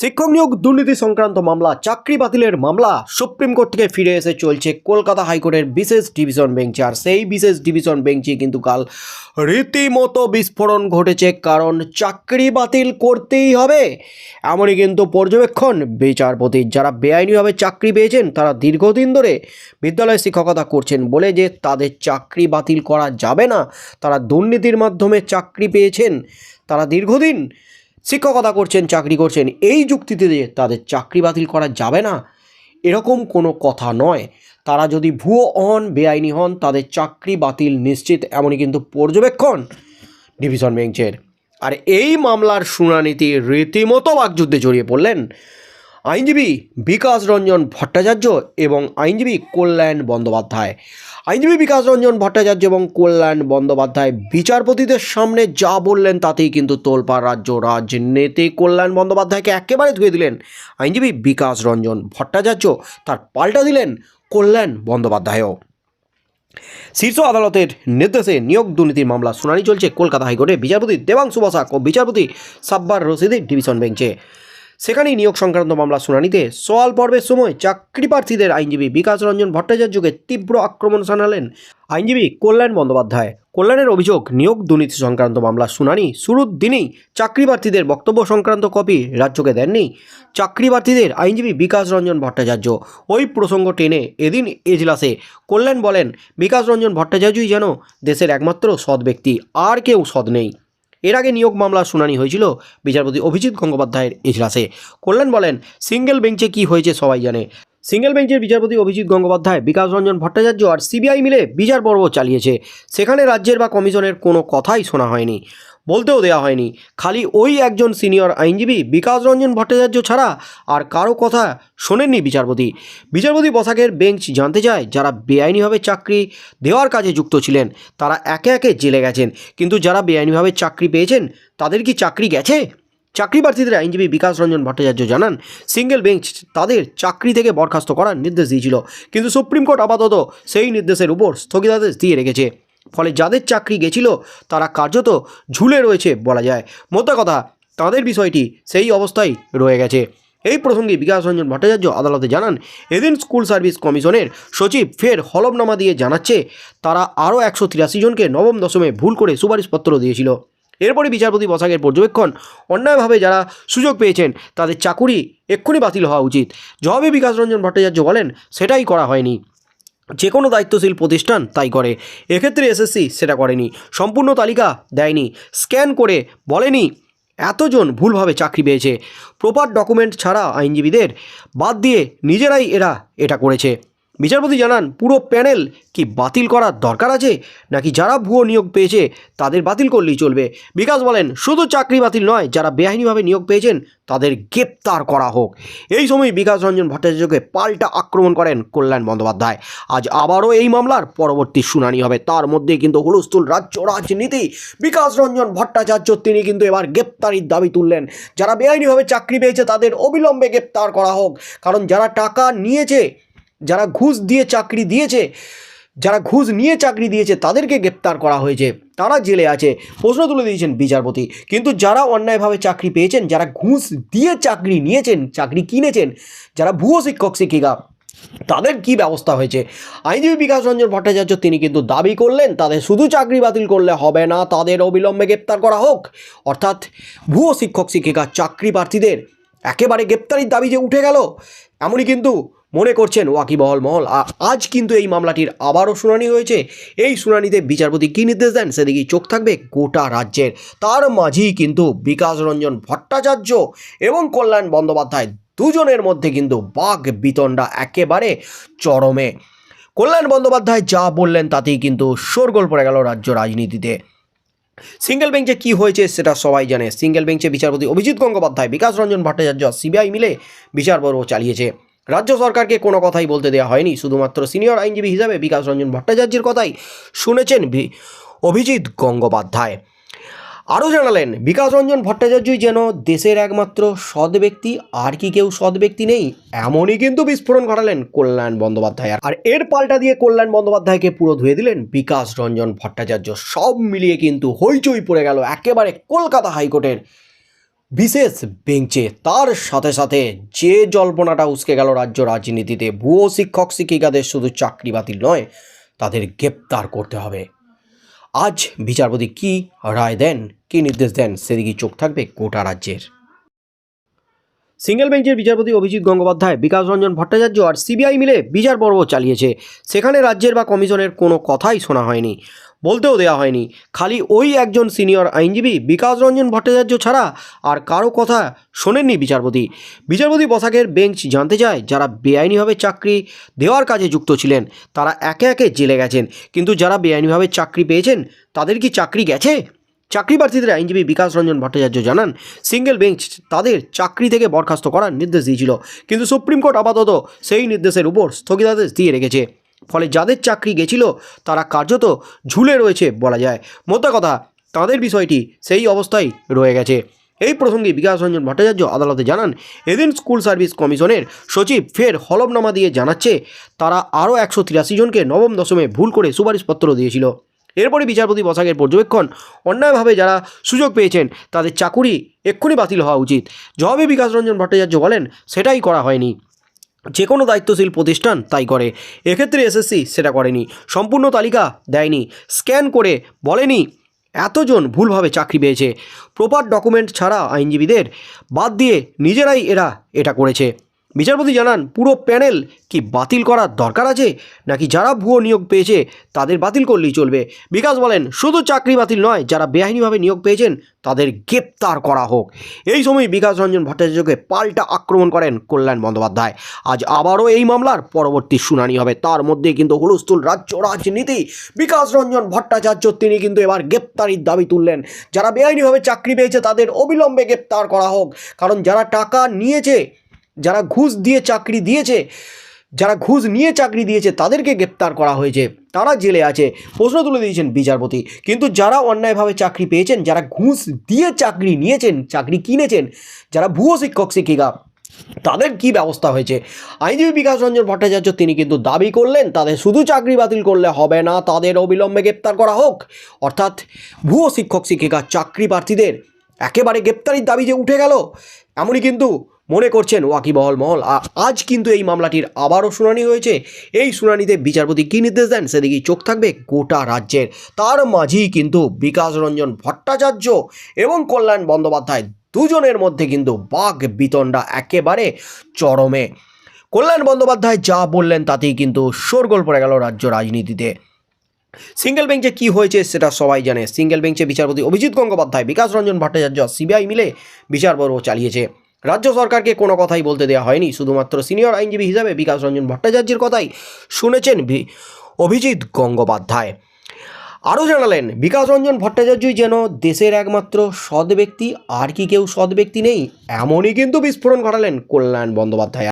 শিক্ষক নিয়োগ দুর্নীতি সংক্রান্ত মামলা, চাকরি বাতিলের মামলা। সুপ্রিম কোর্ট থেকে ফিরে এসে চলছে কলকাতা হাইকোর্টের বিশেষ ডিভিশন বেঞ্চে। আর সেই বিশেষ ডিভিশন বেঞ্চে কিন্তু কাল রীতিমতো বিস্ফোরণ ঘটেছে, কারণ চাকরি বাতিল করতেই হবে। এমনই কিন্তু পর্যবেক্ষণ বিচারপতির যারা বেআইনিভাবে চাকরি পেয়েছেন, তারা দীর্ঘদিন ধরে বিদ্যালয়ে শিক্ষকতা করছেন বলে যে তাদের চাকরি বাতিল করা যাবে না। তারা দুর্নীতির মাধ্যমে চাকরি পেয়েছেন, তারা দীর্ঘদিন শিক্ষকতা করছেন, চাকরি করছেন, এই যুক্তিতে তাদের চাকরি বাতিল করা যাবে না, এরকম কোনো কথা নয়। তারা যদি ভুয়ো হন, বেআইনি হন, তাদের চাকরি বাতিল নিশ্চিত, এমনই কিন্তু পর্যবেক্ষণ ডিভিশন বেঞ্চের। আর এই মামলার শুনানিতে রীতিমতো বাকযুদ্ধে জড়িয়ে পড়লেন আইনজীবী বিকাশ রঞ্জন ভট্টাচার্য এবং আইনজীবী কল্যাণ বন্দ্যোপাধ্যায়। আইনজীবী বিকাশ রঞ্জন ভট্টাচার্য এবং কল্যাণ বন্দ্যোপাধ্যায় বিচারপতিদের সামনে যা বললেন তাতেই কিন্তু তোলপাড় রাজ্য রাজনীতি। কল্যাণ বন্দ্যোপাধ্যায়কে একেবারে ধুয়ে দিলেন আইনজীবী বিকাশ রঞ্জন ভট্টাচার্য। তার পাল্টা দিলেন কল্যাণ বন্দ্যোপাধ্যায়ও। শীর্ষ আদালতের নির্দেশে নিয়োগ দুর্নীতির মামলা শুনানি চলছে কলকাতা হাইকোর্টে। বিচারপতি দেবাংশু বসাক ও বিচারপতি সাব্বার রশিদের ডিভিশন বেঞ্চে। সেখানেই নিয়োগ সংক্রান্ত মামলা শুনানিতে সোয়াল পর্বের সময় চাকরি প্রার্থীদের আইনজীবী বিকাশ রঞ্জন ভট্টাচার্যকে তীব্র আক্রমণ জানালেন আইনজীবী কল্যাণ বন্দ্যোপাধ্যায়। কল্যাণের অভিযোগ, নিয়োগ দুর্নীতি সংক্রান্ত মামলা শুনানি শুরুর দিনেই চাকরি প্রার্থীদের বক্তব্য সংক্রান্ত কপি রাজ্যকে দেননি চাকরি প্রার্থীদের আইনজীবী বিকাশ রঞ্জন ভট্টাচার্য। ওই প্রসঙ্গ টেনে এদিন এজলাসে কল্যাণ বলেন, বিকাশ রঞ্জন ভট্টাচার্যই যেন দেশের একমাত্র সৎ ব্যক্তি, আর কেউ সৎ নেই। এর আগে নিয়োগ মামলার শুনানি হয়েছিল বিচারপতি অভিজিৎ গঙ্গোপাধ্যায়ের এজলাসে কল্যাণ বলেন সিঙ্গেল বেঞ্চে কি হয়েছে সবাই জানে। সিঙ্গেল বেঞ্চের বিচারপতি অভিজিৎ গঙ্গোপাধ্যায়, বিকাশ রঞ্জন ভট্টাচার্য আর সিবিআই মিলে বিচার পর্ব চালিয়েছে। সেখানে রাজ্যের বা কমিশনের কোনো কথাই শোনা হয়নি, বলতেও দেওয়া হয়নি। খালি ওই একজন সিনিয়র আইনজীবী, বিকাশ রঞ্জন ভট্টাচার্য ছাড়া আর কারও কথা শোনেননি বিচারপতি। বিচারপতি বসাকের বেঞ্চ জানতে চায়, যারা বেআইনিভাবে চাকরি দেওয়ার কাজে যুক্ত ছিলেন, তারা একে একে জেলে গেছেন। কিন্তু যারা বেআইনিভাবে চাকরি পেয়েছেন, তাদের কি চাকরি গেছে? চাকরি প্রার্থীদের আইনজীবী বিকাশ রঞ্জন ভট্টাচার্য জানান সিঙ্গেল বেঞ্চ তাদের চাকরি থেকে বরখাস্ত করার নির্দেশ দিয়েছিল। কিন্তু সুপ্রিম কোর্ট আপাতত সেই নির্দেশের উপর স্থগিতাদেশ দিয়ে রেখেছে। ফলে যাদের চাকরি গেছিল, তারা কার্যত ঝুলে রয়েছে বলা যায়। মোদ্দা কথা, তাদের বিষয়টি সেই অবস্থায় রয়ে গেছে। এই প্রসঙ্গে বিকাশ রঞ্জন ভট্টাচার্য আদালতে জানান, এদিন স্কুল সার্ভিস কমিশনের সচিব ফের হলফনামা দিয়ে জানাচ্ছে, তারা আরও একশো তিরাশি জনকে নবম দশমে ভুল করে সুপারিশপত্র দিয়েছিল। এরপরে বিচারপতি বসাকের পর্যবেক্ষণ। অন্যায়ভাবে যারা সুযোগ পেয়েছেন, তাদের চাকুরি এক্ষুনি বাতিল হওয়া উচিত। জবাবে বিকাশ রঞ্জন ভট্টাচার্য বলেন, সেটাই করা হয়নি। যে কোনো দায়িত্বশীল প্রতিষ্ঠান তাই করে। এক্ষেত্রে এসএসসি সেটা করেনি। সম্পূর্ণ তালিকা দেয়নি। স্ক্যান করে বলেনি, এতজন ভুলভাবে চাকরি পেয়েছে। প্রপার ডকুমেন্ট ছাড়া আইনজীবীদের বাদ দিয়ে নিজেরাই এরা এটা করেছে। বিচারপতি জানান, পুরো প্যানেল কি বাতিল করার দরকার আছে? নাকি যারা ভুয়ো নিয়োগ পেয়েছে, তাদের বাতিল করলেই চলবে? বিকাশ বলেন, শুধু চাকরি বাতিল নয়, যারা বেআইনিভাবে নিয়োগ পেয়েছেন, তাদের গ্রেপ্তার করা হোক। এই সময় বিকাশ রঞ্জন ভট্টাচার্যকে পাল্টা আক্রমণ করেন কল্যাণ বন্দ্যোপাধ্যায়। আজ আবারও এই মামলার পরবর্তী শুনানি হবে। তার মধ্যে কিন্তু হুলস্থুল রাজ্য রাজনীতি। বিকাশ রঞ্জন ভট্টাচার্য, তিনি কিন্তু এবার গ্রেপ্তারির দাবি তুললেন। যারা বেআইনিভাবে চাকরি পেয়েছে, তাদের অবিলম্বে গ্রেপ্তার করা হোক। কারণ যারা টাকা নিয়েছে যারা ঘুষ দিয়ে চাকরি দিয়েছে, যারা ঘুষ নিয়ে চাকরি দিয়েছে, তাদেরকে গ্রেপ্তার করা হয়েছে। তারা জেলে আছে। প্রশ্ন তুলে দিয়েছেন বিচারপতি। কিন্তু যারা অন্যায়ভাবে চাকরি পেয়েছেন, যারা ঘুষ দিয়ে চাকরি নিয়েছেন, চাকরি কিনেছেন, যারা ভুয়ো শিক্ষক, শিক্ষিকা, তাদের কি ব্যবস্থা হয়েছে? আইনজীবী বিকাশ রঞ্জন ভট্টাচার্য, তিনি কিন্তু দাবি করলেন, তাদের শুধু চাকরি বাতিল করলে হবে না, তাদের অবিলম্বে গ্রেপ্তার করা হোক। অর্থাৎ ভুয়ো শিক্ষক, শিক্ষিকা, চাকরি প্রার্থীদের একেবারে গ্রেপ্তারির দাবি যে উঠে গেল, এমনই কিন্তু মনে করছেন ওয়াকিবহল মহল। আজ কিন্তু এই মামলাটির আবারও শুনানি হয়েছে। এই শুনানিতে বিচারপতি কী নির্দেশ দেন সেদিকেই চোখ থাকবে গোটা রাজ্যের। তার মাঝেই কিন্তু বিকাশ রঞ্জন ভট্টাচার্য এবং কল্যাণ বন্দ্যোপাধ্যায় দুজনের মধ্যে কিন্তু বাঘ বিতণ্ডা একেবারে চরমে। কল্যাণ বন্দ্যোপাধ্যায় যা বললেন তাতেই কিন্তু শোরগোল পড়ে গেল রাজ্য রাজনীতিতে। সিঙ্গেল বেঞ্চে কি হয়েছে সেটা সবাই জানে। সিঙ্গেল বেঞ্চে বিচারপতি অভিজিৎ গঙ্গোপাধ্যায়, বিকাশ রঞ্জন ভট্টাচার্য সিবিআই মিলে বিচার পর্ব চালিয়েছে। রাজ্য সরকারকে কোনো কথাই বলতে দেওয়া হয়নি। শুধুমাত্র সিনিয়র আইনজীবী হিসাবে বিকাশ রঞ্জন ভট্টাচার্যের কথাই শুনেছেন অভিজিৎ গঙ্গোপাধ্যায়। আরও জানালেন, বিকাশ রঞ্জন ভট্টাচার্যই যেন দেশের একমাত্র সৎ ব্যক্তি, আর কি কেউ সৎ ব্যক্তি নেই, এমনই কিন্তু বিস্ফোরণ ঘটালেন কল্যাণ বন্দ্যোপাধ্যায়। আর এর পাল্টা দিয়ে কল্যাণ বন্দ্যোপাধ্যায়কে পুরো ধুয়ে দিলেন বিকাশ রঞ্জন ভট্টাচার্য। সব মিলিয়ে কিন্তু হইচই পড়ে গেল একেবারে কলকাতা হাইকোর্টের বিশেষ বেঞ্চে তার সাথে সাথে যে জল্পনাটা উসকে গেল রাজ্য রাজনীতিতে, ভুয়ো শিক্ষক শিক্ষিকাদের শুধু চাকরি বাতিল নয়, তাদের গ্রেপ্তার করতে হবে। আজ বিচারপতি কি রায় দেন, কি নির্দেশ দেন সেদিকে চোখ থাকবে গোটা রাজ্যের। সিঙ্গেল বেঞ্চের বিচারপতি অভিজিৎ গঙ্গোপাধ্যায়, বিকাশ রঞ্জন ভট্টাচার্য আর সিবিআই মিলে বিচার পর্ব চালিয়েছে। সেখানে রাজ্যের বা কমিশনের কোনো কথাই শোনা হয়নি, বলতেও দেওয়া হয়নি। খালি ওই একজন সিনিয়র আইনজীবী, বিকাশ রঞ্জন ভট্টাচার্য ছাড়া আর কারও কথা শোনেননি বিচারপতি। বিচারপতি বসাকের বেঞ্চ জানতে চায়, যারা বেআইনিভাবে চাকরি দেওয়ার কাজে যুক্ত ছিলেন, তারা একে একে জেলে গেছেন। কিন্তু যারা বেআইনিভাবে চাকরি পেয়েছেন, তাদের কি চাকরি গেছে? চাকরি প্রার্থীদের আইনজীবী বিকাশ রঞ্জন ভট্টাচার্য জানান সিঙ্গেল বেঞ্চ তাদের চাকরি থেকে বরখাস্ত করার নির্দেশ দিয়েছিল। কিন্তু সুপ্রিম কোর্ট আপাতত সেই নির্দেশের উপর স্থগিতাদেশ দিয়ে রেখেছে। ফলে যাদের চাকরি গেছিল, তারা কার্যত ঝুলে রয়েছে বলা যায়। মোদ্দা কথা, তাদের বিষয়টি সেই অবস্থায় রয়ে গেছে। এই প্রসঙ্গে বিকাশ রঞ্জন ভট্টাচার্য আদালতে জানান, এদিন স্কুল সার্ভিস কমিশনের সচিব ফের হলফনামা দিয়ে জানাচ্ছে, তারা আরও একশো তিরাশি জনকে নবম দশমে ভুল করে সুপারিশপত্র দিয়েছিল। এরপরে বিচারপতি বসাকের পর্যবেক্ষণ। অন্যায়ভাবে যারা সুযোগ পেয়েছেন, তাদের চাকুরি এক্ষুনি বাতিল হওয়া উচিত। জবাবে বিকাশ রঞ্জন ভট্টাচার্য বলেন, সেটাই করা হয়নি। যে কোনো দায়িত্বশীল প্রতিষ্ঠান তাই করে। এক্ষেত্রে এসএসসি সেটা করেনি। সম্পূর্ণ তালিকা দেয়নি। স্ক্যান করে বলেনি, এতজন ভুলভাবে চাকরি পেয়েছে। প্রপার ডকুমেন্ট ছাড়া আইনজীবীদের বাদ দিয়ে নিজেরাই এরা এটা করেছে। বিচারপতি জানান, পুরো প্যানেল কি বাতিল করার দরকার আছে? নাকি যারা ভুয়ো নিয়োগ পেয়েছে, তাদের বাতিল করলেই চলবে? বিকাশ বলেন, শুধু চাকরি বাতিল নয়, যারা বেআইনিভাবে নিয়োগ পেয়েছেন, তাদের গ্রেপ্তার করা হোক। এই সময় বিকাশ রঞ্জন ভট্টাচার্যকে পাল্টা আক্রমণ করেন কল্যাণ বন্দ্যোপাধ্যায়। আজ আবারও এই মামলার পরবর্তী শুনানি হবে। তার মধ্যে কিন্তু হুলস্থুল রাজ্য রাজনীতি। বিকাশ রঞ্জন ভট্টাচার্য, তিনি কিন্তু এবার গ্রেপ্তারির দাবি তুললেন। যারা বেআইনিভাবে চাকরি পেয়েছে, তাদের অবিলম্বে গ্রেপ্তার করা হোক। কারণ যারা টাকা নিয়েছে যারা ঘুষ দিয়ে চাকরি দিয়েছে, যারা ঘুষ নিয়ে চাকরি দিয়েছে, তাদেরকে গ্রেপ্তার করা হয়েছে। তারা জেলে আছে। প্রশ্ন তুলে দিয়েছেন বিচারপতি। কিন্তু যারা অন্যায়ভাবে চাকরি পেয়েছেন, যারা ঘুষ দিয়ে চাকরি নিয়েছেন, চাকরি কিনেছেন, যারা ভুয়ো শিক্ষক, শিক্ষিকা, তাদের কি ব্যবস্থা হয়েছে? আইনজীবী বিকাশ রঞ্জন ভট্টাচার্য, তিনি কিন্তু দাবি করলেন, তাদের শুধু চাকরি বাতিল করলে হবে না, তাদের অবিলম্বে গ্রেপ্তার করা হোক। অর্থাৎ ভুয়ো শিক্ষক, শিক্ষিকা, চাকরি প্রার্থীদের একেবারে গ্রেপ্তারির দাবি যে উঠে গেল, এমনই কিন্তু মনে করছেন ওয়াকিবহল মহল। আজ কিন্তু এই মামলাটির আবারও শুনানি হয়েছে। এই শুনানিতে বিচারপতি কী নির্দেশ দেন? সেদিকেই চোখ থাকবে গোটা রাজ্যের। তার মাঝেই কিন্তু বিকাশ রঞ্জন ভট্টাচার্য এবং কল্যাণ বন্দ্যোপাধ্যায় দুজনের মধ্যে কিন্তু বাঘ বিতণ্ডা একেবারে চরমে। কল্যাণ বন্দ্যোপাধ্যায় যা বললেন তাতেই কিন্তু শোরগোল পড়ে গেল রাজ্য রাজনীতিতে। সিঙ্গেল বেঞ্চে কি হয়েছে সেটা সবাই জানে। সিঙ্গেল বেঞ্চে বিচারপতি অভিজিৎ গঙ্গোপাধ্যায়, বিকাশ রঞ্জন ভট্টাচার্য, সিবিআই মিলে বিচার পর্ব চালিয়েছে। রাজ্য সরকারকে কোনো কথাই বলতে দেওয়া হয়নি। শুধুমাত্র সিনিয়র আইনজীবী হিসাবে বিকাশ রঞ্জন ভট্টাচার্যের কথাই শুনেছেন অভিজিৎ গঙ্গোপাধ্যায়। আরও জানালেন, বিকাশ রঞ্জন ভট্টাচার্যই যেন দেশের একমাত্র সৎ ব্যক্তি, আর কি কেউ সৎ ব্যক্তি নেই, এমনই কিন্তু বিস্ফোরণ ঘটালেন কল্যাণ বন্দ্যোপাধ্যায়।